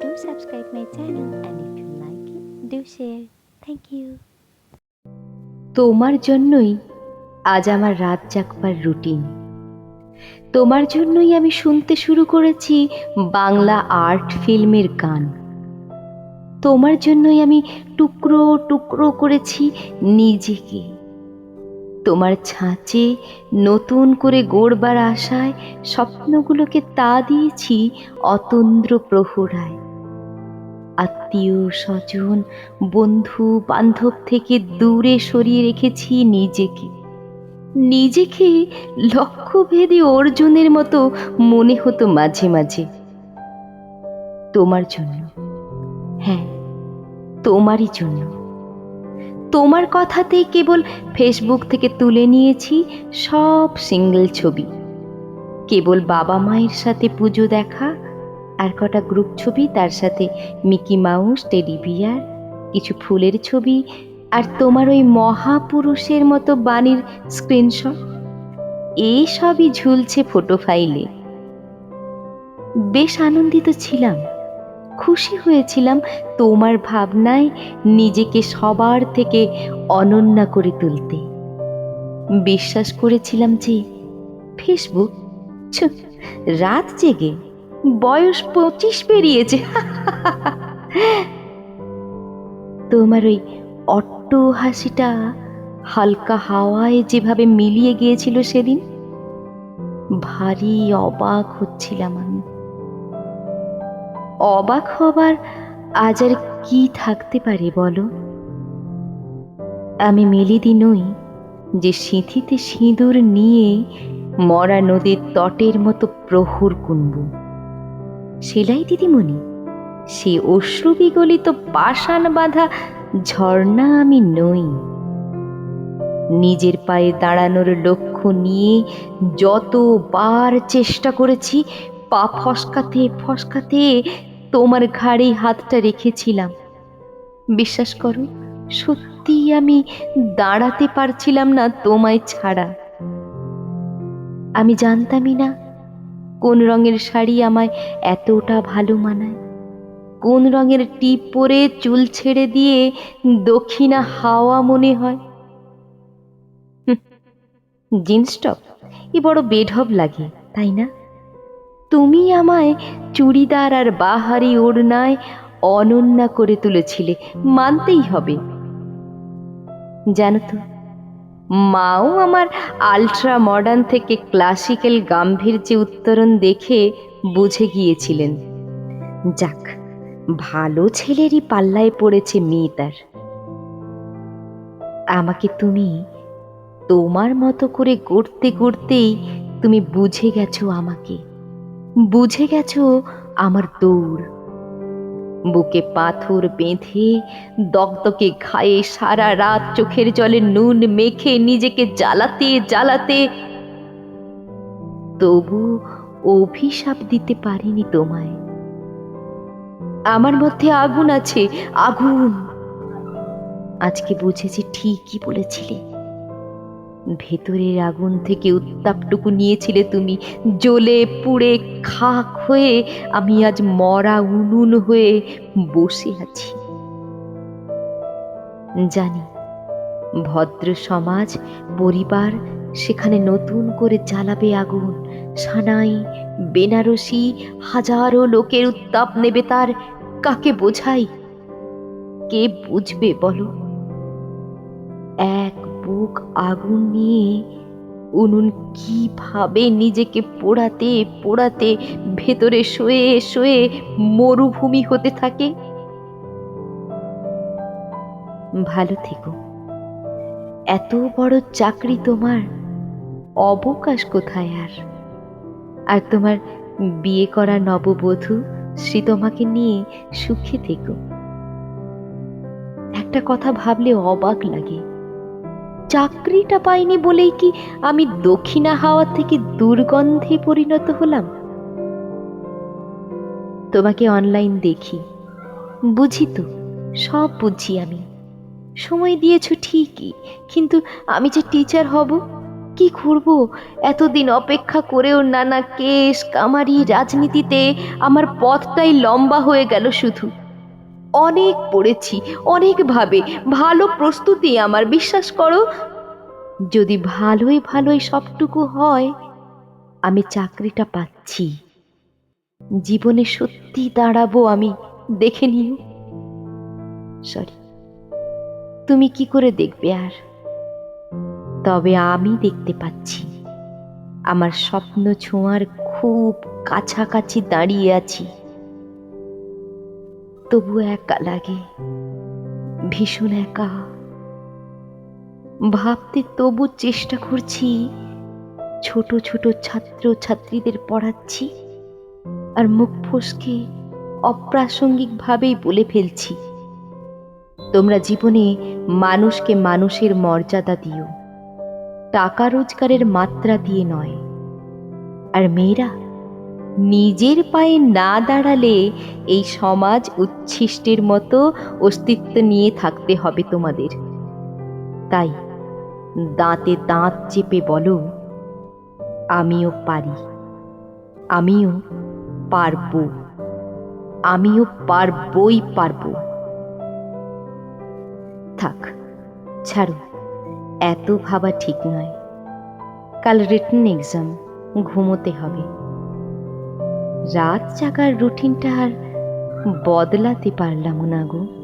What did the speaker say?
do subscribe my channel and if you like it, do share. Thank you. তোমার জন্যই আজ আমার রাত জাগবার রুটিন তোমার জন্যই আমি শুনতে শুরু করেছি বাংলা আর্ট ফিল্মের গান তোমার জন্যই আমি টুকরো টুকরো করেছি নিজেকে তোমার ছাঁচে নতুন করে গড়বার আশায় স্বপ্নগুলোকে তা দিয়েছি অতন্দ্র প্রহরায় আত্মীয় স্বজন, বন্ধু, বান্ধব থেকে দূরে সরিয়ে রেখেছি নিজেকে। নিজেকে লক্ষ্যভেদী অর্জুনের মতো মনে হতো মাঝে মাঝে। তোমার জন্য। হ্যাঁ তোমারই জন্য। তোমার কথাতেই কেবল ফেসবুক থেকে তুলে নিয়েছি সব সিঙ্গেল ছবি। কেবল বাবা মায়ের সাথে পুজো দেখা আর কটা গ্রুপ ছবি, তার সাথে মিকি মাউস, টেডি বিয়ার, কিছু ফুলের ছবি আর তোমার ওই মহাপুরুষের মতো বাণীর স্ক্রিনশট এই সবই ঝুলছে ফটো ফাইলে বেশ আনন্দিত ছিলাম। খুশি হয়েছিলাম তোমার ভাবনায় নিজেকে সবার থেকে অনন্যা করে তুলতে। বিশ্বাস করেছিলাম যে, ফেসবুক রাত জেগে বয়স পঁচিশ পেরিয়েছে। তোমার ওই অট্ট হাসিটা হালকা হাওয়ায় যেভাবে মিলিয়ে গিয়েছিল সেদিন, ভারী অবাক হচ্ছিলাম আমি। অবাক হবার আজ আর কি থাকতে পারে বলো? আমি মেলিদি নই যে সিঁথিতে সিঁদুর নিয়ে মরা নদীর তটের মতো প্রহর কুনব। সেলাই দিদিমণি, সে অশ্রু বিগলিত পাষাণ বাঁধা ঝর্ণা আমি নই। নিজের পায়ে দাঁড়ানোর লক্ষ্য নিয়ে যতবার চেষ্টা করেছি, পা ফসকাতে ফসকাতে তোমার ঘাড়ে হাতটা রেখেছিলাম। বিশ্বাস করো, সত্যি আমি দাঁড়াতে পারছিলাম না তোমায় ছাড়া। আমি জানতামই না কোন রঙের শাড়ি আমায় এতটা ভালো মানায়? কোন রঙের টিপ পরে চুল ছেড়ে দিয়ে দক্ষিণা হাওয়া মনে হয়? জিন্স টপ, এ বড় বেঢব লাগে, তাই না? তুমি আমায় চুড়িদার আর বাহারি ওড়নায় অনন্যা করে তুলেছিলে, মানতেই হবে। জানো তো মাও আমার আলট্রা মডার্ন থেকে ক্লাসিক্যাল গাম্ভীর্যে উত্তরণ দেখে বুঝে গিয়েছিলেন। যাক, ভালো ছেলেরই পাল্লায় পড়েছে মেয়ে তার। আমাকে তুমি তোমার মতো করে গড়তে গড়তেই তুমি বুঝে গেছো আমাকে। বুঝে গেছো আমার দৌড়। বুকে পাথর বেঁধে দগদকে ঘায়ে সারা রাত চোখের জলে নুন মেখে নিজেকে জ্বালাতে জ্বালাতে। তবু অভিশাপ দিতে পারিনি তোমায়। আমার মধ্যে আগুন আছে, আগুন। আজকে বুঝেছি ঠিকই বলেছিলে। ভেতরের আগুন থেকে উত্তাপটুকু নিয়েছিলে তুমি। জ্বলে পুড়ে খাক হয়ে আমি আজ মরা উনুন হয়ে বসে আছি। জানি, ভদ্র সমাজ, পরিবার সেখানে নতুন করে জ্বালাবে আগুন। সানাই, বেনারসি, হাজারো লোকের উত্তাপ নেবে তার। কাকে বোঝাই? কে বুঝবে বলো? এক বুক আগুন নিয়ে উনুন কীভাবে নিজেকে পোড়াতে পোড়াতে ভেতরে শোয়ে শোয়ে মরুভূমি হতে থাকে? ভালো থেকো। এত বড় চাকরি তোমার অবকাশ কোথায় আর? আর তোমার বিয়ে করা নববধূ শ্রী তোমাকে নিয়ে সুখে থেকো। একটা কথা ভাবলে অবাক লাগে। চাকরিটা পাইনি বলেই কি আমি দক্ষিণা হাওয়া থেকে দুর্গন্ধে পরিণত হলাম? তোমাকে অনলাইন দেখি। বুঝি তো, সব বুঝি আমি। সময় দিয়েছ ঠিকই, কিন্তু আমি যে টিচার হব, কি করব? এতদিন অপেক্ষা করেও নানা কেশ কামারি রাজনীতিতে আমার পথটাই লম্বা হয়ে গেল শুধু। অনেক পড়েছি, অনেকভাবে। ভালো প্রস্তুতি আমার, বিশ্বাস করো। যদি ভালোই ভালোই সবটুকু হয়, আমি চাকরিটা পাচ্ছি। জীবনে সত্যি দাঁড়াবো আমি, দেখে নিও। সরি তুমি কি করে দেখবে আর? তবে আমি দেখতে পাচ্ছি। আমার স্বপ্ন ছোঁয়ার খুব কাছাকাছি দাঁড়িয়ে আছি। তবু একা লাগে, ভীষণ একা। ভাবতে তবু চেষ্টা করছি, ছোট ছোট ছাত্র ছাত্রীদের পড়াচ্ছি, আর মুখ ফসকে অপ্রাসঙ্গিকভাবেই বলে ফেলছি, তোমরা জীবনে মানুষকে মানুষের মর্যাদা দিও। টাকা রোজগারের মাত্রা দিয়ে নয়। আর মেয়েরা নিজের পায়ে না দাঁড়ালে এই সমাজ উচ্ছিষ্টের মতো অস্তিত্ব নিয়ে থাকতে হবে তোমাদের। তাই দাঁতে দাঁত চেপে বলো, আমিও পারি, আমিও পারব, আমিও পারবই পারব। থাক, ছাড়ো, এত ভাবা ঠিক নয়। কাল রিটার্ন এক্সাম ঘুমোতে হবে। রাত জাগার রুটিনটা আর বদলাতে পারলাম না গো।